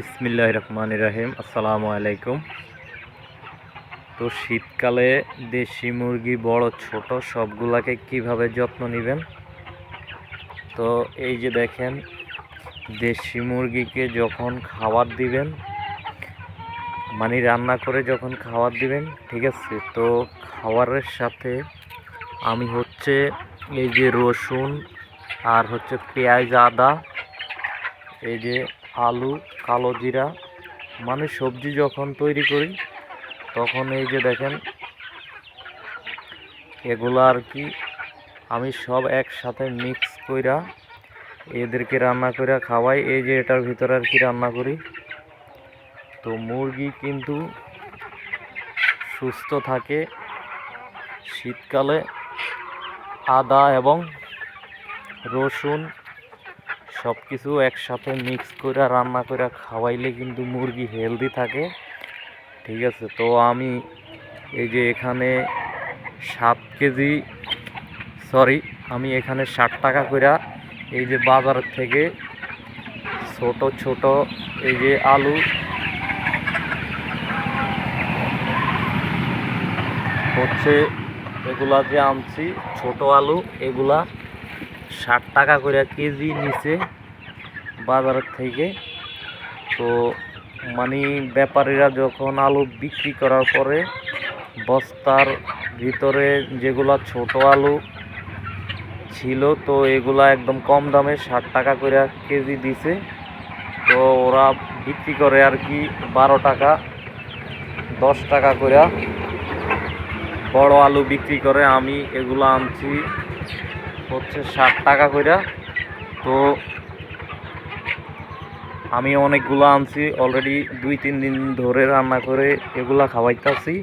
ইসমিল্লাহ রহমান রাহিম, আসসালামু আলাইকুম। তো শীতকালে দেশি মুরগি, বড়, ছোট, সবগুলাকে কীভাবে যত্ন নেবেন? তো এই যে দেখেন, দেশি মুরগিকে যখন খাবার দিবেন মানে রান্না করে যখন খাবার দিবেন, ঠিক আছে? তো খাবারের সাথে আমি হচ্ছে এই যে রসুন আর হচ্ছে পেঁয়াজ আদা, এই যে আলু, কালো জিরা মানে সবজি যখন তৈরি করি, তখন এই যে দেখেন, এগুলো আর কি আমি সব একসাথে মিক্স কইরা এদেরকে রান্না করে খাওয়াই। এই যে এটার ভিতরে আর কি রান্না করি। তো মুরগি কিন্তু সুস্থ থাকে শীতকালে। আদা এবং রসুন সব কিছু একসাথে মিক্স করে রান্না করে খাওয়াইলে কিন্তু মুরগি হেলদি থাকে। ঠিক আছে, তো আমি এই যে এখানে সাত কেজি সরি আমি এখানে ষাট টাকা করে এই যে বাজার থেকে ছোট ছোট এই যে আলু হচ্ছে এগুলা যে আনছি, ছোট আলু, এগুলা ষাট টাকা করে কেজি নিচে বাজার থেকে। তো মানে ব্যাপারীরা যখন আলু বিক্রি করার পরে বস্তার ভিতরে যেগুলা ছোট আলু ছিল, তো এগুলা একদম কম দামে ষাট টাকা করে কেজি দিছে। তো ওরা বিক্রি করে আর কি বারো টাকা, দশ টাকা করে। বড় আলু বিক্রি করে, আমি এগুলো আনছি। হচ্ছে ষাট টাকা করে তো আমি অনেকগুলো আনছি অলরেডি দুই, তিন দিন ধরে রান্না করে এগুলা খাওয়াইতেছি।